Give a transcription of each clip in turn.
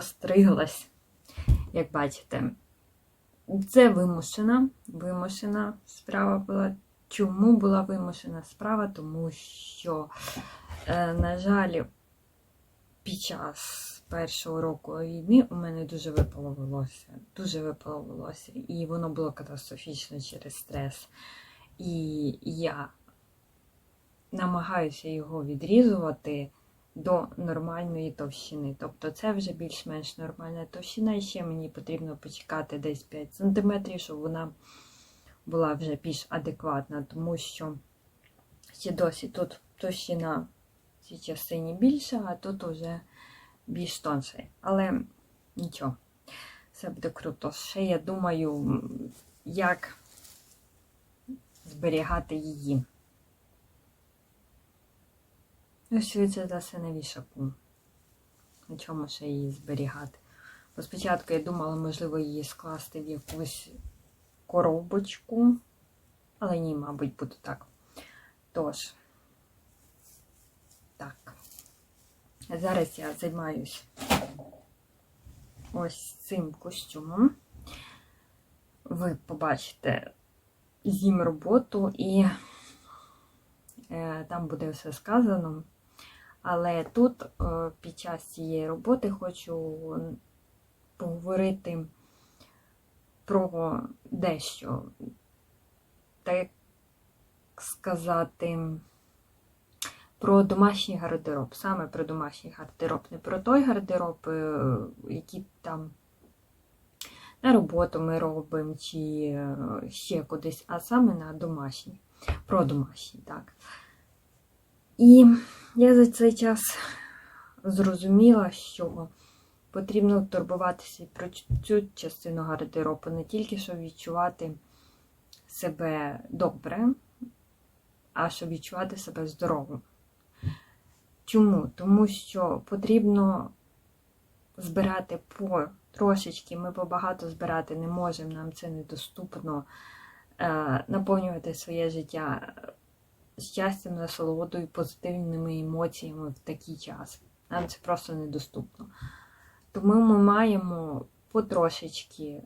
стриглась, як бачите. Це вимушена, вимушена справа була. Чому була вимушена справа? Тому що, е, на жаль, під час першого року війни у мене дуже випало волосся. Дуже випало волосся. І воно було катастрофічно через стрес. І я намагаюся його відрізувати до нормальної товщини. Тобто це вже більш-менш нормальна товщина, і ще мені потрібно почекати десь 5 см, щоб вона була вже більш адекватна, тому що ще досі тут товщина в цій частині більша, а тут вже більш тонша. Але нічого, все буде круто. Ще я думаю, як зберігати її. Ну, швидше за все на вішаку. На чому ще її зберігати? Бо спочатку я думала, можливо, її скласти в якусь коробочку. Але ні, мабуть, буде так. Тож, так. Зараз я займаюсь ось цим костюмом. Ви побачите зім роботу і е, там буде все сказано. Але тут е, під час цієї роботи хочу поговорити про дещо, так сказати, про домашній гардероб, саме про домашній гардероб, не про той гардероб, е, який там на роботу ми робимо, чи е, ще кудись, а саме на домашній, про домашній, так. І я за цей час зрозуміла, що потрібно турбуватися про цю частину гардеробу, не тільки щоб відчувати себе добре, а щоб відчувати себе здоровим. Чому? Тому що потрібно збирати по трошечки, ми побагато збирати не можемо, нам це недоступно, е, наповнювати своє життя щастям, насолодою, позитивними емоціями в такий час. Нам це просто недоступно. Тому ми маємо потрошечки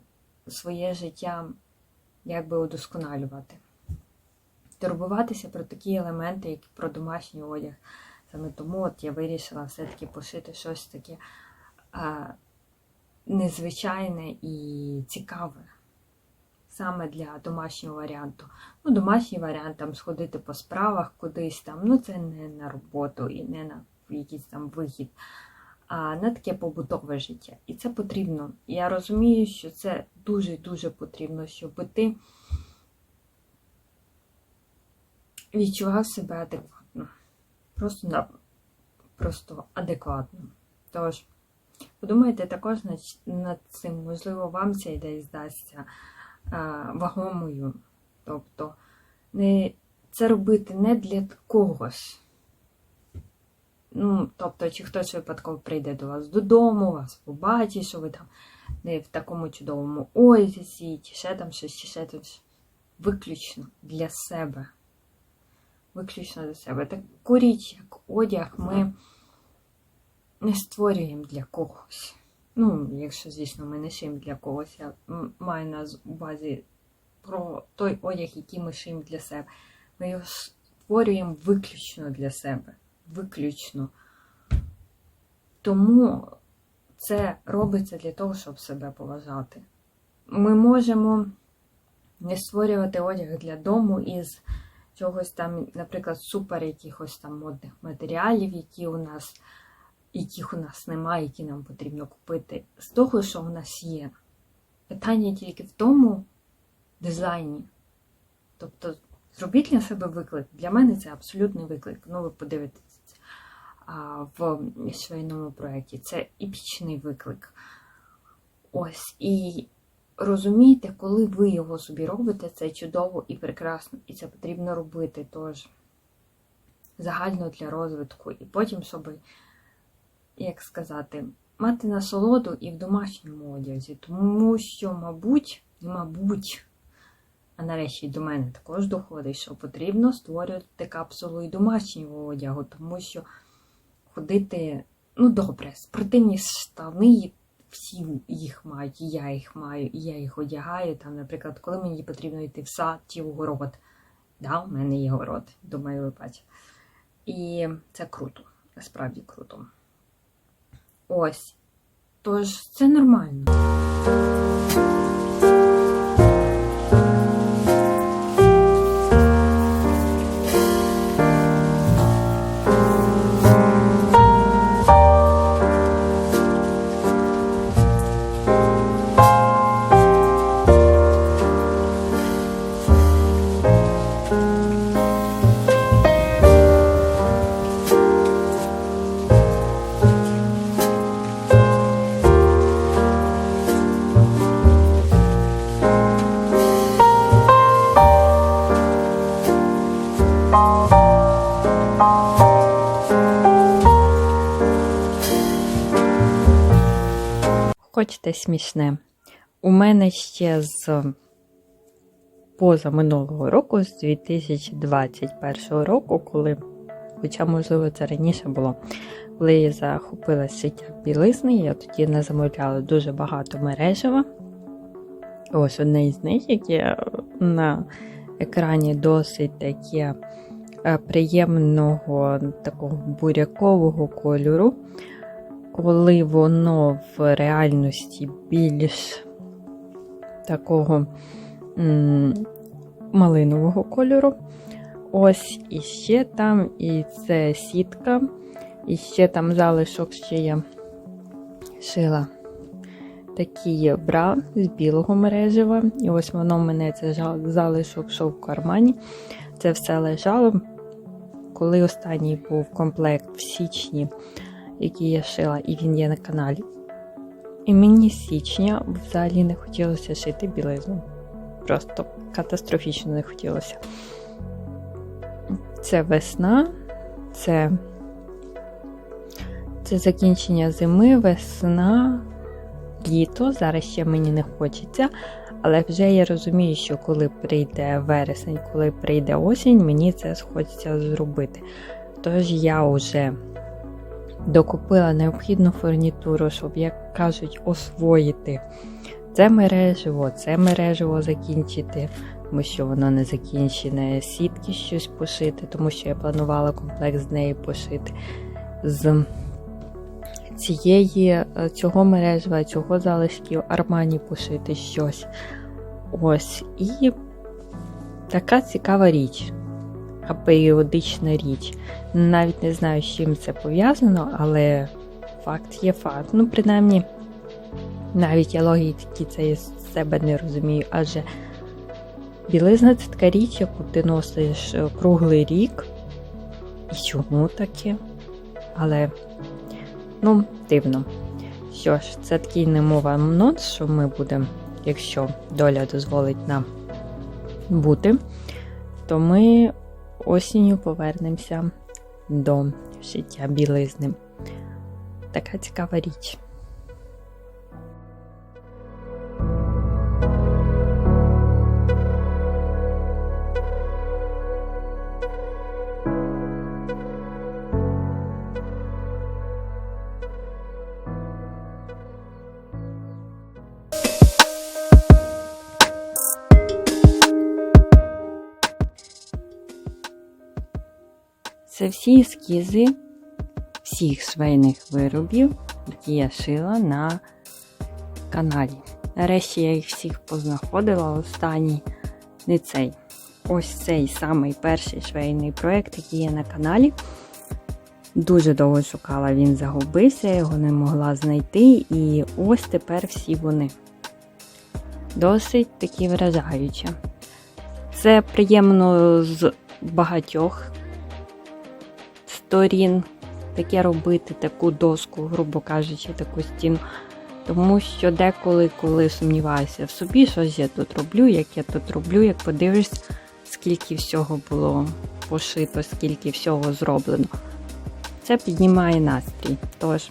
своє життя якби удосконалювати. Турбуватися про такі елементи, як про домашній одяг. Саме тому от я вирішила все-таки пошити щось таке а, незвичайне і цікаве. Саме для домашнього варіанту. Ну, домашній варіант там сходити по справах кудись там, ну це не на роботу і не на якийсь там вихід, а на таке побутове життя. І це потрібно. Я розумію, що це дуже-дуже потрібно, щоб ти відчував себе адекватно. Просто, на- просто адекватно. Тож, подумайте також над, цим, можливо, вам ця ідея здасться вагомою. Тобто, не, це робити не для когось. Ну, тобто, чи хтось випадково прийде до вас додому, вас побачить, що ви там не в такому чудовому одязі, чи ще там щось, чи ще там щось. Виключно для себе. Виключно для себе. Таку річ, як одяг, ми не створюємо для когось. Ну, якщо, звісно, ми не шиємо для когось, я маю на увазі про той одяг, який ми шиємо для себе. Ми його створюємо виключно для себе. Виключно. Тому це робиться для того, щоб себе поважати. Ми можемо не створювати одяг для дому із чогось там, наприклад, супер якихось там модних матеріалів, які у нас, яких у нас немає, які нам потрібно купити, з того, що у нас є. Питання тільки в тому дизайні. Тобто, зробіть для себе виклик. Для мене це абсолютний виклик. Ну, ви подивитесь в швейному проєкті. Це епічний виклик. Ось. І розумійте, коли ви його собі робите, це чудово і прекрасно, і це потрібно робити тож загально для розвитку. І потім, щоб, як сказати, мати насолоду і в домашньому одязі. Тому що, мабуть, мабуть, а нарешті до мене також доходить, що потрібно створювати капсулу і домашнього одягу, тому що ходити, ну добре, спортивні штани всі їх мають, і я їх маю, і я їх одягаю. Там, наприклад, коли мені потрібно йти в сад чи в город. Да, у мене є город, думаю, ви бачите. І це круто, насправді круто. Ось. Тож це нормально. Хочете смішне? У мене ще з поза минулого року, з 2021 року, коли, хоча, можливо, це раніше було, коли я захопилася життя білизни, я тоді не замовляла дуже багато мережева. Ось одне із них, яке на екрані досить таке е, приємного такого бурякового кольору коли воно в реальності більш такого м малинового кольору. Ось і ще там, і це сітка, і ще там залишок ще я шила такі бра з білого мережева. І ось воно в мене це залишок шов в кармані. Це все лежало. Коли останній був комплект в січні який я шила, і він є на каналі. І мені з січня взагалі не хотілося шити білизну. Просто катастрофічно не хотілося. Це весна, це це закінчення зими, весна, літо. Зараз ще мені не хочеться, але вже я розумію, що коли прийде вересень, коли прийде осінь, мені це схочеться зробити. Тож я вже докупила необхідну фурнітуру, щоб, як кажуть, освоїти це мережево, це мережево закінчити, тому що воно не закінчене, сітки щось пошити, тому що я планувала комплекс з неї пошити. З цієї, е, цього мережева, цього залишків армані пошити щось. Ось. І така цікава річ, а періодична річ. Навіть не знаю, з чим це пов'язано, але факт є факт. Ну, принаймні, навіть я логіки це з себе не розумію, адже білизна це така річ, яку ти носиш е, круглий рік. І чому таке? Але, ну, дивно. Що ж, це такий немов анонс, що ми будемо, якщо доля дозволить нам бути, то ми осінню повернемося до життя білизни. Така цікава річ. Це всі ескізи всіх швейних виробів, які я шила на каналі. Нарешті я їх всіх познаходила останній не цей. Ось цей самий перший швейний проєкт, який є на каналі. Дуже довго шукала, він загубився, його не могла знайти. І ось тепер всі вони. Досить такі вражаючі. Це приємно з багатьох сторін таке робити, таку доску, грубо кажучи, таку стіну. Тому що деколи, коли сумніваюся в собі, що ж я тут роблю, як я тут роблю, як подивишся, скільки всього було пошито, скільки всього зроблено. Це піднімає настрій. Тож,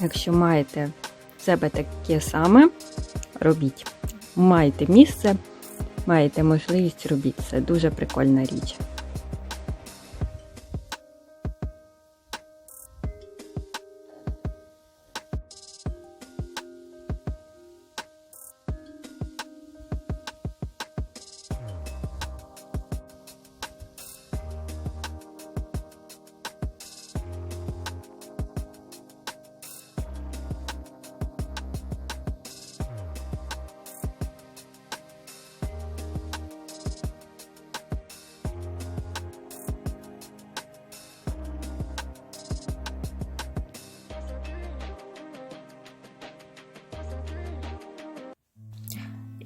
якщо маєте в себе таке саме, робіть. Маєте місце, маєте можливість робіть. Це дуже прикольна річ.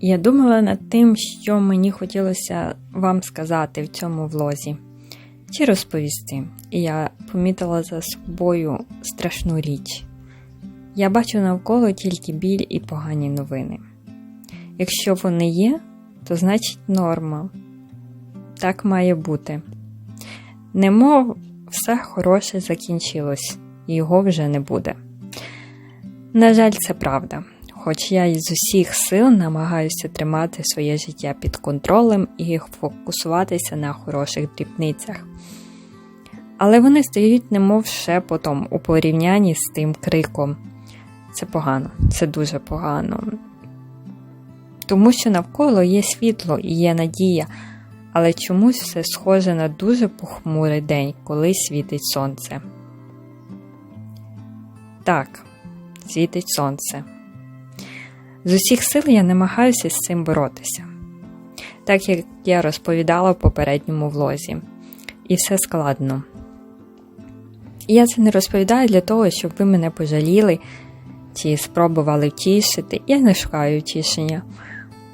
Я думала над тим, що мені хотілося вам сказати в цьому влозі чи розповісти, і я помітила за собою страшну річ. Я бачу навколо тільки біль і погані новини. Якщо вони є, то значить норма. Так має бути. Немов все хороше закінчилось, і його вже не буде. На жаль, це правда. Хоч я із усіх сил намагаюся тримати своє життя під контролем і фокусуватися на хороших дрібницях. Але вони стають немов шепотом у порівнянні з тим криком. Це погано, це дуже погано. Тому що навколо є світло і є надія, але чомусь все схоже на дуже похмурий день, коли світить сонце. Так, світить сонце. З усіх сил я намагаюся з цим боротися, так як я розповідала в попередньому влозі, і все складно. І я це не розповідаю для того, щоб ви мене пожаліли чи спробували втішити. Я не шукаю втішення,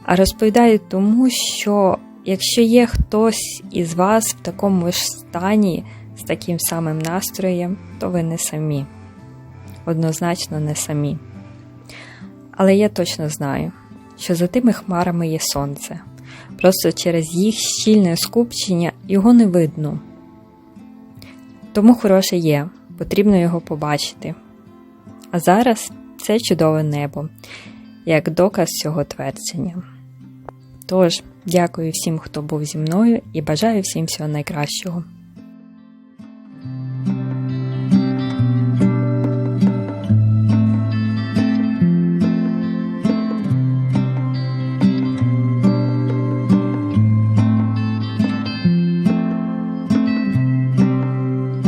а розповідаю тому, що якщо є хтось із вас в такому ж стані, з таким самим настроєм, то ви не самі. Однозначно не самі. Але я точно знаю, що за тими хмарами є сонце. Просто через їх щільне скупчення його не видно. Тому хороше є, потрібно його побачити. А зараз це чудове небо, як доказ цього твердження. Тож, дякую всім, хто був зі мною, і бажаю всім всього найкращого.